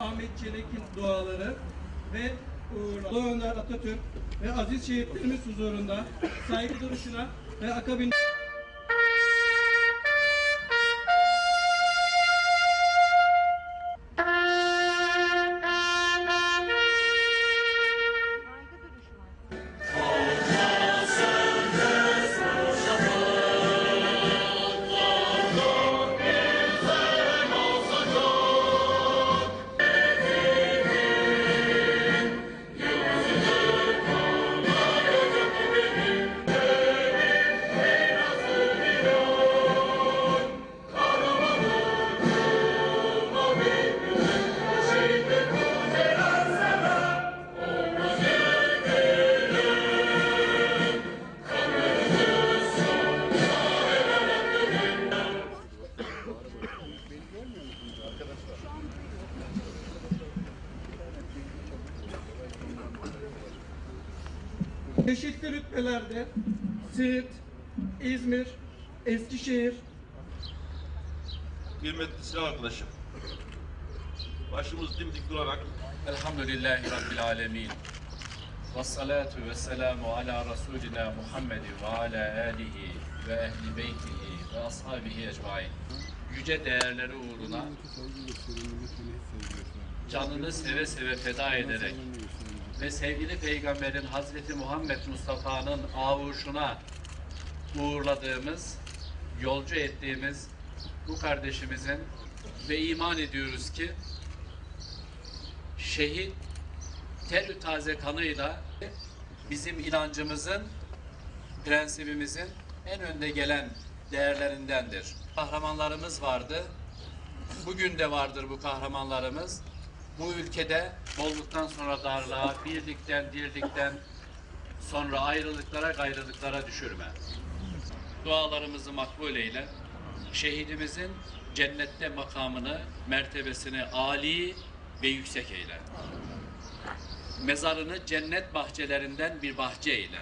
Ahmet Çelik'in duaları ve uğurla Ulu Önder Atatürk ve aziz şehitlerimiz huzurunda saygı duruşuna ve akabinde çeşitli rütbelerde Siirt, İzmir, Eskişehir, Kıymetli silah arkadaşım. Başımız dimdik durarak Elhamdülillahi Rabbil Alemin. Ve salatu ve selamu ala Resulina Muhammed ve ala alihi ve ehli beytihi ve ashabihi ecmain. Yüce değerleri uğruna canını seve seve feda ederek ve sevgili Peygamberin Hazreti Muhammed Mustafa'nın avuşuna uğurladığımız, yolcu ettiğimiz bu kardeşimizin ve iman ediyoruz ki şehit terü taze kanıyla bizim inancımızın, prensibimizin en önde gelen değerlerindendir. Kahramanlarımız vardı. Bugün de vardır bu kahramanlarımız. Bu ülkede bolluktan sonra darlığa, birlikten, dirlikten sonra ayrılıklara, gayrılıklara düşürme. Dualarımızı makbul eyle. Şehidimizin cennette makamını, mertebesini âli ve yüksek eyle. Mezarını cennet bahçelerinden bir bahçe eyle.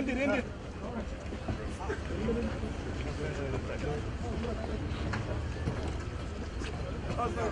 İndir indir. Az daha